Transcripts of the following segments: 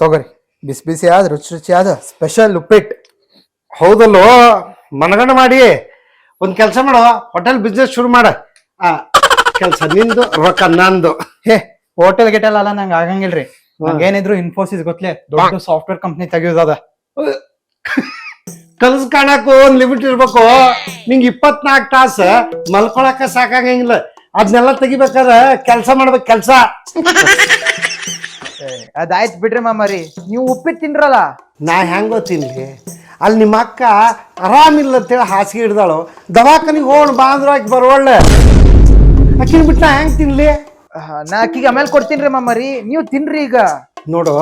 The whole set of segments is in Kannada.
ತಗೋರಿ. ಬಿಸಿ ಬಿಸಿ ಆದ, ರುಚಿ ರುಚಿಯಾದ ಸ್ಪೆಷಲ್ ಉಪ್ಪಿಟ್ಟು ಹೌದಲ್ಲೋ? ಮನಗಂಡ ಮಾಡಿ. ಒಂದು ಕೆಲಸ ಮಾಡು. ಹೋಟೆಲ್ ಬಿಸ್ನೆಸ್ ಶುರು ಮಾಡ. ಆ, ಕೆಲಸ ನಿಂದು, ರೊಕ್ಕ ನಂದು. ಹೇ, ಹೋಟೆಲ್ ಗಿಟೆಲ್ ಅಲ್ಲ, ನಂಗೆ ಆಗಂಗಿಲ್ರಿ. ಏನಿದ್ರು ಇನ್ಫೋಸಿಸ್ ಗೊತ್ತಲೇ ದೊಡ್ಡ ಸಾಫ್ಟ್ವೇರ್ ಕಂಪ್ನಿ ತೆಗಿಯೋದದ ಕಾಣಕ್ಕೂ ಒಂದ್ ಲಿಮಿಟ್ ಇರ್ಬೇಕು. ನಿಂಗೆ ಇಪ್ಪತ್ನಾಲ್ಕು ತಾಸ ಮಲ್ಕೊಳಕ ಸಾಕಾಗಂಗಿಲ್ಲ. ಅದನ್ನೆಲ್ಲ ತೆಗಿಬೇಕಾದ ಕೆಲಸ ಮಾಡ್ಬೇಕು ಕೆಲಸ. ಅದಾಯ್ತು ಬಿಡ್ರಿ ಮಾಮರಿ. ನೀವು ಉಪ್ಪಿಟ್ಟು ತಿನ್ರಲ್ಲ ನಾ ಹೆಂಗೋ ತಿನ್ಲಿ? ಅಲ್ಲಿ ನಿಮ್ಮ ಅಕ್ಕ ಆರಾಮಿಲ್ಲ ಅಂತೇಳಿ ಹಾಸಿಗೆ ಹಿಡ್ದಾಳು. ದವಾಖಾನಿಗೆ ಹೋಗೋಣ ಬಾ ಅಂದ್ರ ಆಕಿ ಬರೋಳ್ಳೆ ಅಕ್ಕಿನ ಬಿಟ್ಟು ನಾ ಹೆಂಗ್ ತಿನ್ಲಿ? ನಾ ಅಕ್ಕಿಗೆ ಆಮೇಲೆ ಕೊಡ್ತೀನ್ರಿ ಮಾಮರಿ ನೀವು ತಿನ್ರಿ ಈಗ. ನೋಡು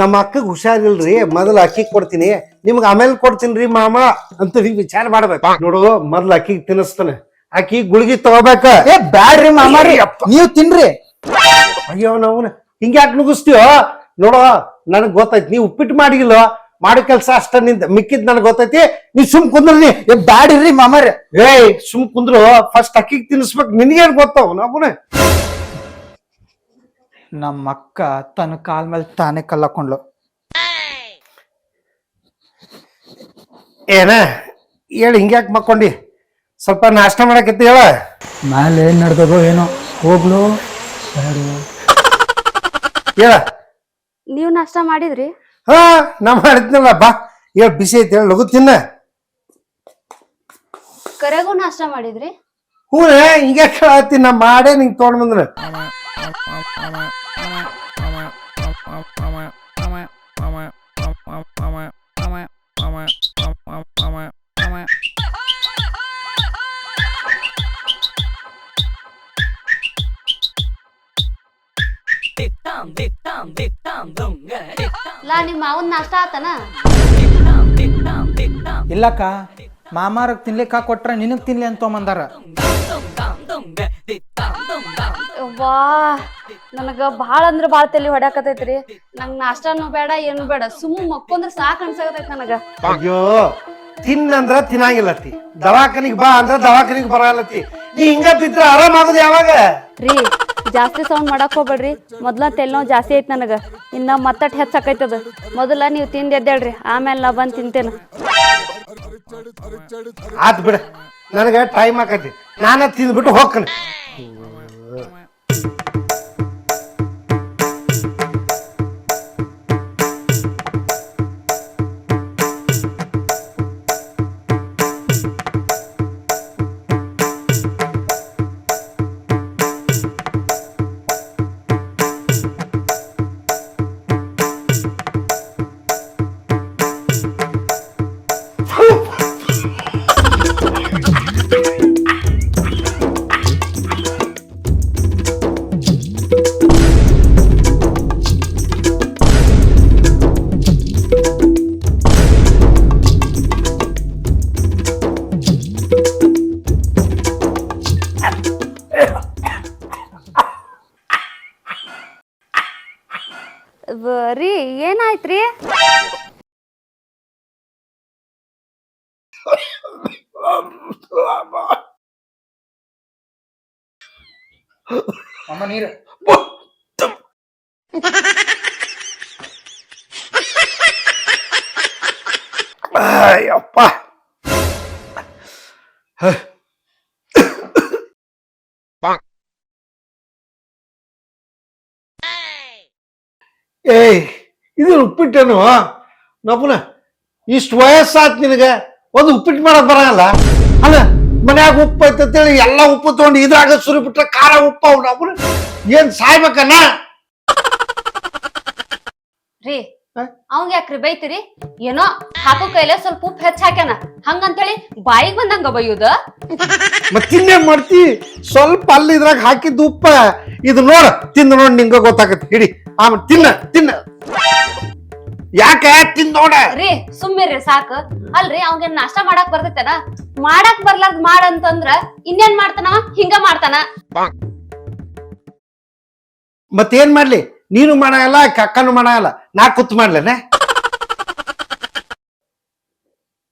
ನಮ್ಮ ಅಕ್ಕಗೆ ಹುಷಾರಿಲ್ರಿ ಮೊದಲು ಅಕ್ಕಿಗೆ ಕೊಡ್ತೀನಿ. ನಿಮ್ಗೆ ಆಮೇಲೆ ಕೊಡ್ತೀನಿ ಮಾಮ ಅಂತ ನೀವು ವಿಚಾರ ಮಾಡ್ಬೇಕು. ನೋಡು ಮೊದ್ಲು ಅಕ್ಕಿಗೆ ತಿನ್ನಿಸ್ತಾನೆ. ಅಕ್ಕಿ ಗುಳಿಗೆ ತಗೋಬೇಕ. ಏ ಬ್ಯಾಡ್ರಿ ಮಾಮಾರಿ ನೀವು ತಿನ್ರಿ. ಅಯ್ಯೋ ನಾವು ಹಿಂಗೆ ಯಾಕೆ ನುಗ್ಗಿಸ್ತೀವೋ ನೋಡು ನನಗೆ ಗೊತ್ತೈತಿ ನೀವು ಉಪ್ಪಿಟ್ಟು ಮಾಡಿಲ್ಲ ಮಾಡೋ ಕೆಲಸ ಅಷ್ಟ ನಿಂದ ಮಿಕ್ಕಿದ್ ನನಗೆ ಗೊತ್ತೈತಿ. ನೀ ಸುಮ್ ಕುಂದ್ರಿ ಏ ಬ್ಯಾಡ್ರಿ ಮಾಮಾರಿ ಏಯ್ ಸುಮ್ ಕುಂದ್ರು ಫಸ್ಟ್ ಅಕ್ಕಿಗೆ ತಿನ್ನಿಸ್ಬೇಕು ನಿನಗೇನ್ ಗೊತ್ತಾವ ನಾವುನೆ? ನಮ್ಮ ಅಕ್ಕ ತನ್ನ ಕಾಲ್ ಮೇಲೆ ತಾನೇ ಕಲ್ಲಾಕೊಂಡ್ಲು ಏನ? ಹೇಳಿ ಹಿಂಗ್ಯಾಕ್ ಮಕ್ಕೊಂಡಿ? ಸ್ವಲ್ಪ ನಾಷ್ಟ ಮಾಡಕತ್ತಿ ಹೇಳ. ಮೇಲೆ ಏನ್ ನಡ್ದದೋ ಏನೋ? ಹೋಗ್ಲು. ಹೇಳ. ನೀವು ನಾಷ್ಟ ಮಾಡಿದ್ರಿ? ಹಾ ನಾ ಮಾಡಿದ್ನಲ್ಲ ಬಾ. ಹೇಳ ಬಿಸಿ ಐತಿ ಹೇಳ ಲಗು ತಿನ್ನ. ಕರೆಗೂ ನಾಷ್ಟ ಮಾಡಿದ್ರಿ? ಹ್ಞೂ ಹಿಂಗ್ಯಾಕ್ ಹೇಳತ್ತಿ ನಾ ಮಾಡೇ ನಿಂಗೆ ತೊಗೊಂಡ್ ಬಂದ್ರ ಇಲ್ಲಕ್ಕ ಮಾಮಾರಕ್ ತಿನ್ಲಿಕ್ಕ ಕೊಟ್ರ ನಿನಗ್ ತಿನ್ಲಿ ಅಂತ ತೊಗೊಂಬಂದಾರ. ವಾ ನನಗ ಭಾಳ ಅಂದ್ರ ಭಾಳ ತಲೆ ಹೊಡ್ಯಾಕತೈತ್ರಿ ನಂಗ್ ನಾಷ್ಟಾನು ಬೇಡ ಏನು ಬೇಡ. ಸುಮ್ಮ ಮಕ್ಕೊಂದ್ರ ಸಾಕ್ ಅನ್ಸಾಕತೈತಿ ನನಗ. ಅಯ್ಯೋ ತಿನ್ನಂದ್ರ ತಿನ್ನಂಗಿಲ್ಲ ದವಾಖಾನಿಗ್ ಬಾ ಅಂದ್ರ ದವಾಖಾನಿಗ್ ಬರಲ್ಲತಿ ನೀ ಹಿಂಗ ಬಿದ್ರ ಆರಾಮ್ ಆಗುದು ಯಾವಾಗ? ರೀ ಜಾಸ್ತಿ ಸೌಂಡ್ ಮಾಡಕ್ ಹೋಗ್ಬೇಡ್ರಿ. ಮೊದ್ಲ ತೆಲ್ ನೋವು ಜಾಸ್ತಿ ಐತಿ ನನಗ. ಇನ್ನ ಮತ್ತಟ್ ಹೆಚ್ಚಾಕೈತದ ಮೊದಲ ನೀವು ತಿಂದ್ ಎದ್ದೇಳ್ರಿ. ಆಮೇಲೆ ನಾ ಬಂದ್ ತಿಂತೇನ. ಆತ್ ಬಿಡ. ನನಗ ಟೈಮ್ ಆಕತಿ ನಾನ ತಿಂದ್ಬಿಟ್ಟು ಹೋಗ್ಕನೆ you ಅಮ್ಮ ನೀರು ಅಯ್ಯಪ್ಪ ಏಯ್ ಇದು ಉಪ್ಪಿಟ್ಟೇನು ನಪ್ಪನ ಇಷ್ಟು ವಯಸ್ಸಾತ್ ನಿನಗೆ ಒಂದು ಉಪ್ಪಿಟ್ಟು ಮಾಡಕ್ ಬರಲ್ಲ ಅಲ್ಲ ಮನ್ಯಾಗ ಉಪ್ಪು ಐತೆ ಅಂತೇಳಿ ಎಲ್ಲ ಉಪ್ಪು ತಗೊಂಡು ಇದ್ರಾಗ ಸುರಿ ಬಿಟ್ರೆ ಖಾರ ಉಪ್ಪು ಅವ್ ನಪ್ಪನ ಏನ್ ಸಾಯ್ಬೇಕನ್ನ? ರೀ? ಅವಂಗ ಯಾಕ್ರಿ ಬೈತಿರಿ? ಏನೋ ಹಾಕು ಕೈಲೆ ಸ್ವಲ್ಪ ಉಪ್ಪು ಹೆಚ್ಚ ಹಾಕ್ಯಾನ. ಹಂಗಂತೇಳಿ ಬಾಯಿಗೆ ಬಂದಂಗ ಬೈಯುದ? ಮತ್ತಿನ್ನೇ ಮಾಡ್ತಿ? ಸ್ವಲ್ಪ ಅಲ್ಲಿ ಇದ್ರಾಗ ಹಾಕಿದ್ದು ಉಪ್ಪ ಇದು ನೋಡ ತಿಂದ ನೋಡ್ ನಿಂಗ ಗೊತ್ತಾಗತ್ತೆ. ಹಿಡಿ ಆಮೇಲೆ ತಿನ್ನ ತಿನ್ನ. ಯಾಕೆ ತಿಂದ್ ನೋಡ? ರೀ ಸುಮ್ಮಿರ್ರಿ ಸಾಕು. ಅಲ್ರಿ ಅವ್ಗೆ ನಾಷ್ಟಾ ಮಾಡಾಕ್ ಬರ್ತೈತೇನ? ಮಾಡಾಕ್ ಬರ್ಲಾರ್ದ್ ಮಾಡ ಅಂತಂದ್ರ ಇನ್ನೇನ್ ಮಾಡ್ತಾನ? ಹಿಂಗ ಮಾಡ್ತಾನ. ಮತ್ತೇನ್ ಮಾಡ್ಲಿ? ನೀನು ಮಾಡಲ್ಲ ಅಕ್ಕನು ಮಾಡಲ್ಲ ನಾ ಕುತ್ ಮಾಡ್ಲೇನೆ.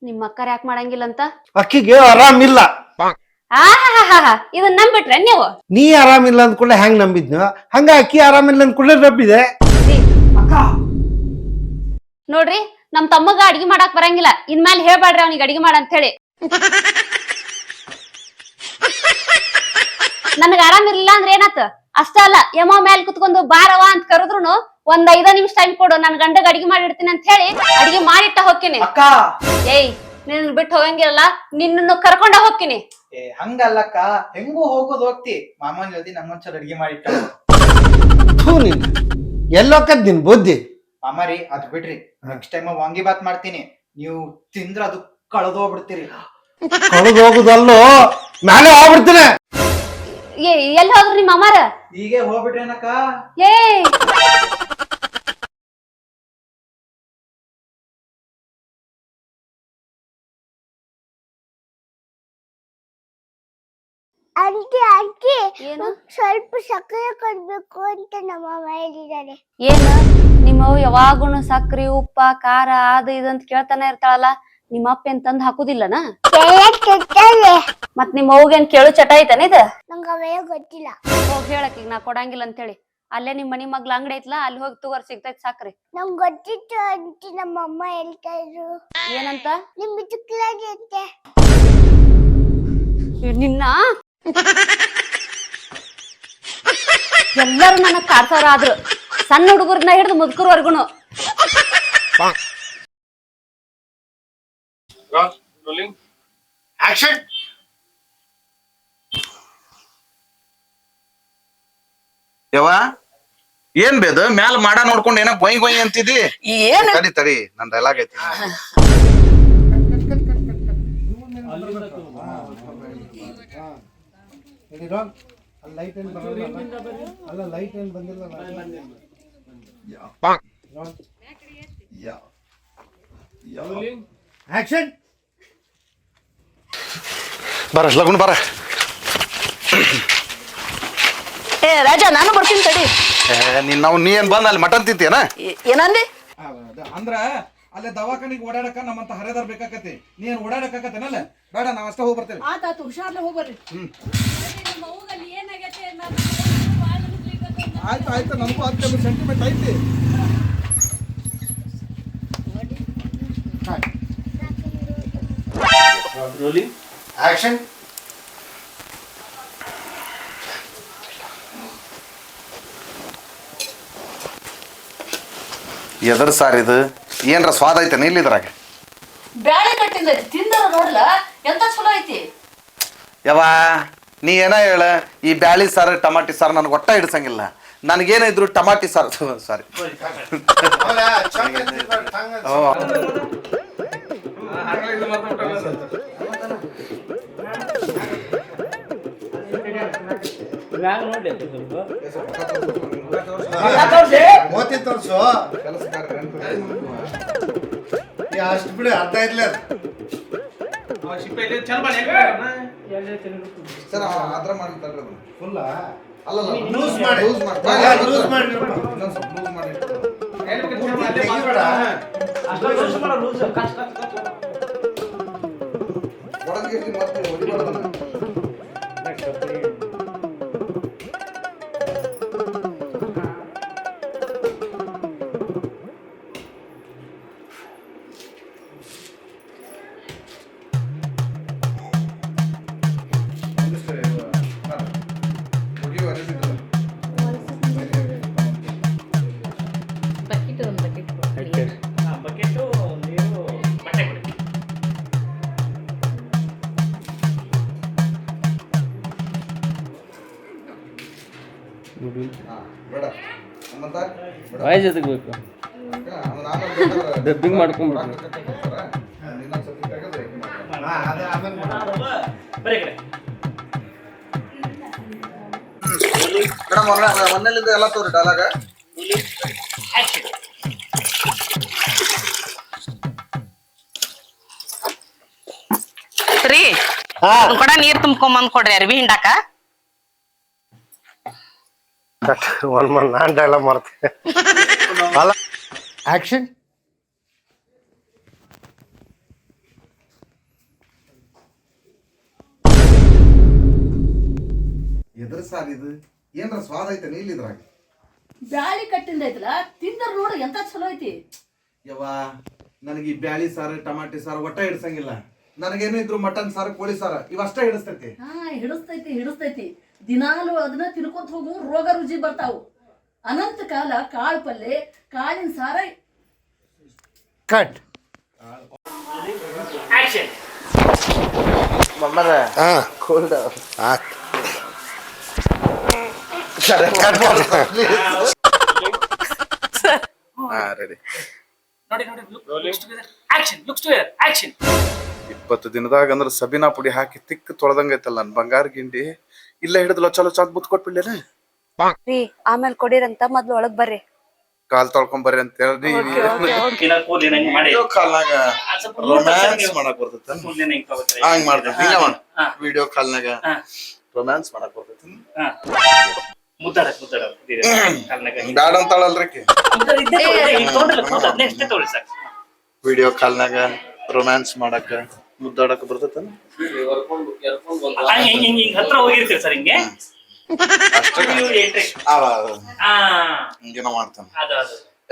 ನಿಮ್ಮ ಅಕ್ಕ ಯಾಕ್ ಮಾಡಂಗಿಲ್ಲ ಅಂತ ಅಕ್ಕಿಗೆ ಆರಾಮಿಲ್ಲ ಆಹಾಹಾಹಾ ಇದನ್ನ ನಂಬಿಟ್ರೆ ನೀವು? ನೀ ಆರಾಮಿಲ್ಲ ಅಂದ್ಕೊಳ್ಳೆ ಹೆಂಗ್ ನಂಬಿದ್ನು? ಹಂಗ ಅಕ್ಕಿ ಆರಾಮಿಲ್ಲ ಅಂದ್ಕೊಳ್ಳೆ ನಂಬಿದೆ. ನೋಡ್ರಿ ನಮ್ ತಮ್ಮಗ ಅಡಿಗೆ ಮಾಡಾಕ್ ಬರಂಗಿಲ್ಲ. ಇನ್ಮೇಲೆ ಹೇಳ್ಬೇಡ್ರಿ ಅವ್ನಿಗೆ ಅಡಿಗೆ ಮಾಡ ಅಂತ ಹೇಳಿ ನನಗ ಆರಾಮಿರ್ಲಿಲ್ಲ ಅಂದ್ರೆ ಏನಾತ? ಅಷ್ಟ ಅಲ್ಲ ಯಮ ಮ್ಯಾಲ್ ಕುತ್ಕೊಂಡು ಬಾರವ ಅಂತ ಕರೆದ್ರು ಒಂದ್ ಐದ ನಿಮಿಷ ಟೈಮ್ ಕೊಡು ನನ್ ಗಂಡಗ ಅಡಿಗೆ ಮಾಡಿಡ್ತೀನಿ ಅಂತ ಹೇಳಿ ಅಡಿಗೆ ಮಾಡಿಟ್ಟ ಹೋಗ್ತೀನಿ. ಅಕ್ಕ! ಏಯ್ ನಿನ್ನ ಬಿಟ್ಟು ಹೋಗಂಗಿಲ್ಲ ನಿನ್ನನ್ನು ಕರ್ಕೊಂಡ ಹೋಗ್ತೀನಿ. ಏ ಹಂಗಲ್ಲಕ್ಕ ಹೆಂಗೂ ಹೋಗೋದು ಹೋಗ್ತಿ. ಮಾಮನ್ ಜೊತೆ ನಂಗೊಂಚೂರು ಅಡಿಗೆ ಮಾಡಿಟ್ಟ ಥೂ ನೀನ್. ಎಲ್ಲೋಕದ್ ನಿನ್ ಬುದ್ಧಿ. ಮಾಮಾರಿ ಅದ್ ಬಿಡ್ರಿ. ನೆಕ್ಸ್ಟ್ ಟೈಮ್ ವಾಂಗಿ ಬಾತ್ ಮಾಡ್ತೀನಿ. ನೀವು ತಿಂದ್ರ ಅದು ಕಳೆದೋಗ್ಬಿಡ್ತೀರಿ ಕಳೆದು ಹೋಗುದಲ್ಲೋ? ಮ್ಯಾಲೆ ಹೋಗ್ಬಿಡ್ತೀನಿ. ಏ ಎಲ್ಲಿ ಹೋದ್ರಿ ನಿಮ್ಮ ಅಮ್ಮಾರ ಹೀಗೆ ಹೋಗ್ಬಿಟ್ರೇನಕ್ಕ ಏ. ಆಂಟಿ ಆಂಟಿ ಏನು? ಸ್ವಲ್ಪ ಸಕ್ಕರೆ ಕೊಡ್ಬೇಕು ಅಂತ ನಮ್ಮ ಅಮ್ಮ ಹೇಳಿದ್ದಾರೆ ಏನ? ನಿಮ್ಮವ್ ಯಾವಾಗೂನು ಸಕ್ರಿ ಉಪ್ಪ ಖಾರ ಅದು ಇದಂತ ಅಂತ ಕೇಳ್ತಾನೆ ಇರ್ತಾಳಲ್ಲ ನಿಮ್ಮ ಅಪ್ಪ ಏನ್ ತಂದ್ ಹಾಕುದಿಲ್ಲನ? ಮತ್ ನಿಮ್ಮ ಅವ್ಗೇನ್ ಕೇಳು ಚಟ ಐತನ ಇದ? ಗೊತ್ತಿಲ್ಲ. ಹೋಗಿ ಹೇಳಕ್ ಈಗ ನಾ ಕೊಡಂಗಿಲ್ಲ ಅಂತೇಳಿ. ಅಲ್ಲೇ ನಿಮ್ ಮನಿ ಮಗ್ಲ ಅಂಗಡಿ ಐತ್ಲಾ ಅಲ್ಲಿ ಹೋಗಿ ತಗೋರ್ ಸಿಗ್ತೈತ್ ಸಾಕ್ರಿ. ನಮ್ ಗೊತ್ತಿತ್ತು ಅಂತಿ ನಮ್ಮ ಅಮ್ಮ ಹೇಳ್ತಾ ಇದ್ರು. ಏನಂತ? ನಿಮ್ ನಿನ್ನ? ಎಲ್ಲರೂ ನನಗ್ ಕಾಡ್ಸವ್ರ ಆದ್ರು ಸಣ್ಣ ಹುಡುಗರ್ನ ಹಿಡಿದು ಮುದುಕರ್ವರ್ಗುನು. ಆಕ್ಷನ್ ಯವ್ವ ಏನ್ ಬೇದು? ಮ್ಯಾಲ ಮಾಡ ನೋಡ್ಕೊಂಡು ಏನೋ ಬೊಯ್ ಗೊಯ್ ಅಂತಿದಿ? ಏನ್? ತಡಿ ತಡಿ ನನ್ ಡೈಲಾಗ್ ಐತಿ. ಲೈಟ್ ಏನ್ ಅಲ್ಲ? ಲೈಟ್ ಏನ್ ಬಂದಿಲ್ಲ ಆಕ್ಷನ್ ಬರ ಲಗುನ್ ಬರ. ಏ ರಾಜ ನಾನು ಬರ್ತೀನಿ ತಡಿ. ನೀನ್ ನಾವು ನೀ ಏನ್ ಬಂದ್ ಅಲ್ಲಿ ಮಟನ್ ತಿಂತೀಯನ? ಏ- ಏನಂದಿ? ಅಂದ್ರ ಅಲ್ಲೇ ದವಾಖಾನಿಗೆ ಓಡಾಡಕ ನಮ್ಮಂತ ಹರೇದಾರ್ ಬೇಕಾಕತಿ ನೀನ್ ಓಡಾಡಕಾಕತ್ತೇನಲ್ಲ ಬೇಡ ನಾವ್ ಅಷ್ಟೇ ಹೋಗಿ ಬರ್ತೇವೆ ಆತಾತು ಹುಷಾರ್ಲೆ ಹೋಗ್ಬರ್ರಿ. ಆಯ್ತು ಆಯ್ತು ನನಗೂ ಹತ್ತು ಸೆಂಟಿಮೆಂಟ್ ಐತಿ. ಆಕ್ಷನ್ ಎದ್ರ ಸಾರ್ ಇದು. ಏನ್ರ ಸ್ವಾದ ಐತೆ ಇಲ್ಲಿ ಇದ್ರಾಗ ಬ್ಯಾಳೆ ಕಟ್ಟಿಂದ ತಿಂದರ ನೋಡ್ಲ? ಎಂತ ಚಲೋ ಐತಿ? ಯವ್ವ ನೀ ಏನ ಹೇಳ ಈ ಬ್ಯಾಳಿ ಸಾರು ಟಮಾಟಿ ಸಾರು ನನಗೆ ಒಟ್ಟ ಹಿಡ್ಸಂಗಿಲ್ಲ ನನಗೇನಿದ್ರು ಟಮಾಟಿ ಸಾರು ಸಾರಿ ಅಷ್ಟು ಬಿಡಿ ಅರ್ಧ ಇರ್ಲಿ ಸರ್ ಆದ್ರ ಮಾಡ್ತಾರೆ ಫುಲ್ಲ? ಅಲ್ಲ ಲೂಸ್ ಮಾಡಿ. ಲೂಸ್ ಮಾಡಿ. ಲೂಸ್ ಮಾಡಿ ಇನ್ನೊಂದ್ ಸ್ವಲ್ಪ ಲೂಸ್ ಮಾಡಿ. ಒಳಗೆ ಮತ್ತೆ ಹೊಡಿಬಾರ್ದನ್ನ. ಹಾ, ಅದೇ ಆಮೇಲೆ ಮೇಡಮ್ ಒಂದೇ ಒಂದಲ್ಲಿಂದ ಎಲ್ಲ ತೋರಿ ಡಾಲಾಗ ರೀ ಒಂದ್ ಕೊಡ ನೀರ್ ತುಂಬ್ಕೊಂಬಂದ್ ಕೊಡ್ರಿ ಅರ್ವಿ ಹಿಂಡಾಕ ಒಂದ್ ಮಂದ್ ನಾನ್ ಡೈಲಾಗ್ ಮಾಡ್ತೀನಿ ಅಲ್ಲ. ಆಕ್ಷನ್ ಎದ್ರ ಸಾರ್ ಇದು? ಏನ್ರ ಸ್ವಾದ ಐತೆ ಇಲ್ಲಿದ್ರಾಗ ಬ್ಯಾಳಿ ಕಟ್ಟಿಂದ ಐತಲ್ಲ ತಿಂದ್ರ ನೋಡು ಎಂತ ಚಲೋ ಐತಿ. ಯವ್ವ ನನಗೆ ಈ ಬ್ಯಾಳಿ ಸಾರು ಟಮಾಟಿ ಸಾರು ಒಟ್ಟ ಹಿಡ್ಸಂಗಿಲ್ಲ. ನನಗೇನು ಇದ್ರು ಮಟನ್ ಸಾರು ಕೋಳಿ ಸಾರು ಇವಷ್ಟೇ ಹಿಡಿಸ್ತೈತಿ. ಹಾ ಹಿಡಿಸ್ತೈತಿ ಹಿಡಿಸ್ತೈತಿ. ದಿನಾಲು ಅದನ್ನ ತಿನ್ಕೊಂತ ಹೋಗು ರೋಗ ರುಜಿ ಬರ್ತಾವು. ಅನಂತ ಕಾಲ ಕಾಳು ಪಲ್ಲೆ ಕಾಳಿನ ಸಾರ. ಕಟ್ ಇಪ್ಪತ್ತು ದಿನದಾಗ ಅಂದ್ರೆ ಸಬಿನಾ ಪುಡಿ ಹಾಕಿ ತಿಕ್ ತೊಳೆದಂಗೈತಲ್ಲ ನನ್ ಬಂಗಾರ ಗಿಂಡಿ. ಇಲ್ಲ ಹಿಡಿದ್ಲ ಚಲೋ ಚಾಕ್ ಬುತ್ ಕೊಟ್ಬಿಡ್ಲೇನ? ರೀ ಆಮೇಲೆ ಕೊಡಿರಂತ ಮೊದ್ಲು ಒಳಗ್ ಬರ್ರಿ. ಕಾಲ್ ತೊಳ್ಕೊಂಡ್ ಬರ್ರಿ ಅಂತ ಹೇಳಿ ದಿನ ಕೂದಲಿನ ಹಿಂಗ್ ಮಾಡಿ. ವಿಡಿಯೋ ಕಾಲ್ನಾಗ ರೊಮ್ಯಾನ್ಸ್ ಮಾಡಕ್ ಬರ್ತೈತ ಹಿಂಗ್ ತಗೋತಾರೆ. ಹಂಗ್ ಮಾಡ. ವಿಡಿಯೋ ಕಾಲ್ನಾಗ. ರೊಮ್ಯಾನ್ಸ್ ಮಾಡಕ್ ಬರ್ತೈತಿ ಹಾ. ಮುದ್ದಾಡಕ್ ಮುದ್ದಾಡಕ್ ಇದೆ. ಕಾಲ್ನಾಗ. ಹಿಂಗ್. ಬ್ಯಾಡ ಅಂತಾಳಲ್ರಿ. ವಿಡಿಯೋ ಕಾಲ್ನಾಗ ರೊಮ್ಯಾನ್ಸ್ ಮಾಡಕ್ ಮುದ್ದಾಡಕ್ ಬರ್ತೈತ ಆ, ಹಿಂಗ್ ಹಿಂಗ್ ಹಿಂಗ್ ಹತ್ರ ಹೋಗಿರ್ತೀರಿ ಸರ್ ಹಿಂಗೆ? ಹಿಂಗೇನೋ ಮಾಡ್ತಾನ.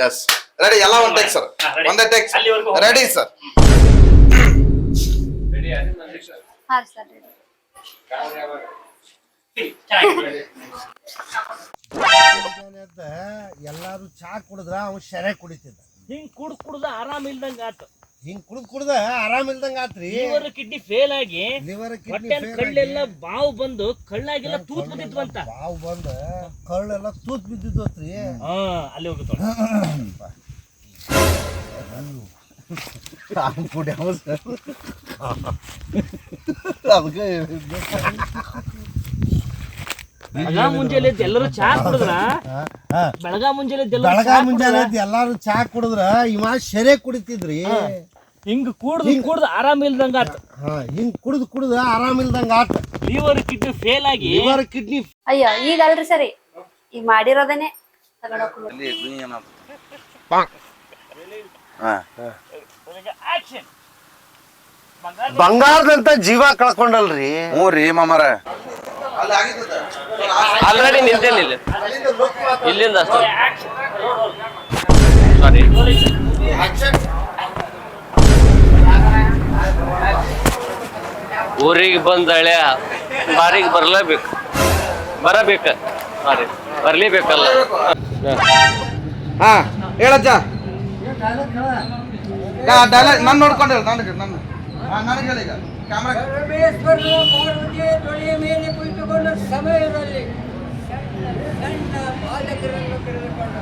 ಎಸ್ ರೆಡಿ ಎಲ್ಲ ಒಂದ್ ಟೇಕ್ ಸರ್. ಒಂದೇ ಟೇಕ್. Ready sir. ಎಲ್ಲಾರು ಚಾ ಕುಡಿದ್ರ ಅವ್ ಶರೆ ಕುಡಿತಿದ್ದ. ಹಿಂಗ್ ಕುಡ್ದ್ ಕುಡ್ದ ಆರಾಮ ಇಲ್ದಂಗ ಆತು. ಹಿಂಗ್ ಕುಡ್ದ್ ಕುಡ್ದ ಆರಾಮ್ ಇಲ್ದಂಗ ಆತ್ರಿ. ಲಿವರ್ ಕಿಡ್ನಿ ಫೇಲ್ ಆಗಿ ಲಿವರ್ ಹೊಟ್ಟೆ ಕಳ್ಳೆಲ್ಲ ಬಾವು ಬಂದು ಕಳ್ಳಾಗೆಲ್ಲ ತೂತ್ ಬಿದ್ದಿದ್ವಂತ ಬಾವು ಬಂದ ಕಳ್ಳೆಲ್ಲ ತೂತ್ ಬಿದ್ದಿದ್ವತ್ರಿ ಹಾ ಅಲ್ಲಿ ಹೋಗುತ್ತ ಅದಕ್ಕೆ ಬೆಳಗ ಮುಂಜಾನೆ ಎದ್ದು ಎಲ್ಲರೂ ಚಾ ಕುಡಿದ್ರ? ಬೆಳಗಾ ಮುಂಜಾನೆ ಎದ್ದು ಎಲ್ಲರೂ ಬೆಳಗ ಚಾ ಮುಂಜಾನೆ ಕುಡಿದ್ರ, ಎದ್ದು ಎಲ್ಲಾರು ಚಾ ಕುಡಿದ್ರ ಇವ ಶೆರೆ ಕುಡಿತಿದ್ರಿ. ಹಿಂಗ್ ಕುಡ್ದು ಕುಡ್ದು ಆರಾಮ್ ಇಲ್ದಂಗ ಆತ. ಹಾ ಹಿಂಗ್ ಕುಡ್ದು ಕುಡ್ದು ಆರಾಮ್ ಇಲ್ದಂಗ ಆತ. ಲಿವರ್ ಕಿಡ್ನಿ ಫೇಲ್ ಆಗಿ ಲಿವರ್ ಕಿಡ್ನಿ ಅಯ್ಯೋ ಈಗ ಅಲ್ರಿ ಸರಿ. ಈಗ ಮಾಡಿರೋದೇನೆ. ಬಂಗಾರದಂತ ಜೀವ ಕಳ್ಕೊಂಡಲ್ರಿ. ಹ್ಞೂ ರೀ ಮಾಮರ. ಆಲ್ರೆಡಿ ನಿಂತಿಲ್ಲ ಇಲ್ಲಿ. ಇಲ್ಲಿಂದ ಸಾರಿ ಊರಿಗೆ ಬಂದ ಹಳೆ ಬಾರಿಗೆ ಬರಲೇಬೇಕು. ಬರಬೇಕು. ಬಾರಿ. ಬರಲೇಬೇಕಲ್ಲ. ಹಾ ಹೇಳಜ್ಜ. ಡೈಲಾಗ್ ನಾನು ನೋಡ್ಕೊಂಡು ನನಗೆ ನನ್ನ. ನನಗೆ ಹೇಳಿ ಈಗ. ಕ್ಯಾಮ್ರಾ ಮೇಲೆ ಕುಳಿತುಕೊಂಡ ಸಮಯದಲ್ಲಿ ಸಣ್ಣ ಸಣ್ಣ ಬಾಲಕರನ್ನು ಕರೆದುಕೊಂಡು.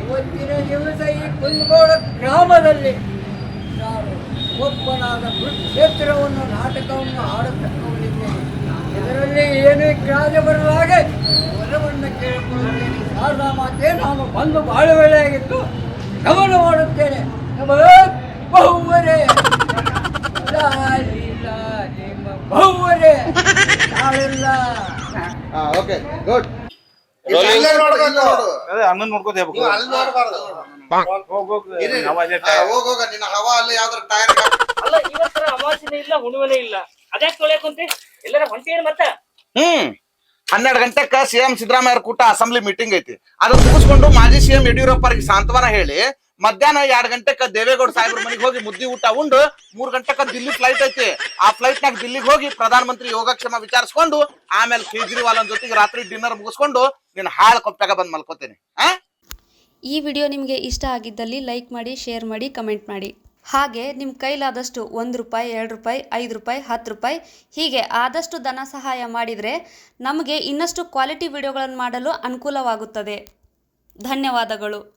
ಇವತ್ತಿನ ದಿವಸ ಈ ಕುಂದಗೋಳ ಗ್ರಾಮದಲ್ಲಿ ಒಬ್ಬನಾದ ಕುರುಕ್ಷೇತ್ರವನ್ನು ನಾಟಕವನ್ನು ಆಡತಕ್ಕವನಿದ್ದೇನೆ ಇದರಲ್ಲಿ ಏನೇ ಕ್ರಾಜ ಬರುವ ಹಾಗೆ ವರವನ್ನು ಕೇಳಿಕೊಳ್ಳುತ್ತೇನೆ. ಶಾರದಾ ಮಾತೆ ನಾನು ಬಂದು ಬಾಳ ವೇಳೆಯಾಗಿತ್ತು ಗಮನ ಮಾಡುತ್ತೇನೆ. ಬಹುವರೇ ಬಹುವರೆ. ಲಾಲಿ ಮ- ಬಹುವರೇ. ತಾಳಿಲ್ಲ ಹಾ ಓಕೆ ಗುಡ್ ಅಣ್ಣನ್ ನೋಡ್ಕೋತ ಹೋಗೋಗ ನಿನ್ನ ಹವಾ ಅಲ್ಲಿ ಯಾವ್ದಾರ ಟೈರ್ ಅಲ್ಲ ಇವತ್ತರ ಅಮಾವಾಸ್ಯನೇ ಇಲ್ಲ ಹುಣ್ಣಿಮೆನೇ ಇಲ್ಲ. ಅದ್ಯಾಕ್ ತೊಳೆಯಕುಂತೆ ಎಲ್ಲರ ಹೊಂಟೇನು ಮತ್ತ? ಹ್ಮ್. ಹನ್ನೆರಡು ಗಂಟೆಕ ಸಿಎಂ ಸಿದ್ದರಾಮಯ್ಯ ಕೂಟ ಅಸೆಂಬ್ಲಿ ಮೀಟಿಂಗ್ ಐತಿ. ಅದನ್ನ ಮುಗಿಸ್ಕೊಂಡು ಮಾಜಿ ಸಿಎಂ ಯಡಿಯೂರಪ್ಪರಿಗೆ ಸಾಂತ್ವನ ಹೇಳಿ ಮಧ್ಯಾಹ್ನ ಎರಡ್ ಗಂಟೆಕ ದೇವೇಗೌಡ ಸಾಹೇಬ್ರ ಮನೆಗೆ ಹೋಗಿ ಮುದ್ದಿ ಊಟ ಉಂಡು, ಮೂರ್ ಗಂಟೆಕ ದಿಲ್ಲಿ ಫ್ಲೈಟ್ ಐತಿ. ಆ ಫ್ಲೈಟ್ ನಾಗ ದಿಲ್ಲಿಗೆ ಹೋಗಿ ಪ್ರಧಾನ ಮಂತ್ರಿ ಯೋಗಕ್ಷೇಮ ವಿಚಾರಿಸ್ಕೊಂಡು, ಆಮೇಲೆ ಕೇಜ್ರಿವಾಲ್ ಜೊತೆಗೆ ರಾತ್ರಿ ಡಿನ್ನರ್ ಮುಗಿಸ್ಕೊಂಡು ನೀನ್ ಹಾಳ ಕೊಪ್ಪಾಗ ಬಂದ್ ಮಲ್ಕೋತೇನೆ. ಆ? ಈ ವಿಡಿಯೋ ನಿಮಗೆ ಇಷ್ಟ ಆಗಿದ್ದಲ್ಲಿ ಲೈಕ್ ಮಾಡಿ, ಶೇರ್ ಮಾಡಿ, ಕಮೆಂಟ್ ಮಾಡಿ. ಹಾಗೆ ನಿಮ್ಮ ಕೈಲಾದಷ್ಟು ಒಂದು ರೂಪಾಯಿ, ಎರಡು ರೂಪಾಯಿ, ಐದು ರೂಪಾಯಿ, ಹತ್ತು ರೂಪಾಯಿ, ಹೀಗೆ ಆದಷ್ಟು ಧನ ಸಹಾಯ ಮಾಡಿದರೆ ನಮಗೆ ಇನ್ನಷ್ಟು ಕ್ವಾಲಿಟಿ ವಿಡಿಯೋಗಳನ್ನು ಮಾಡಲು ಅನುಕೂಲವಾಗುತ್ತದೆ. ಧನ್ಯವಾದಗಳು.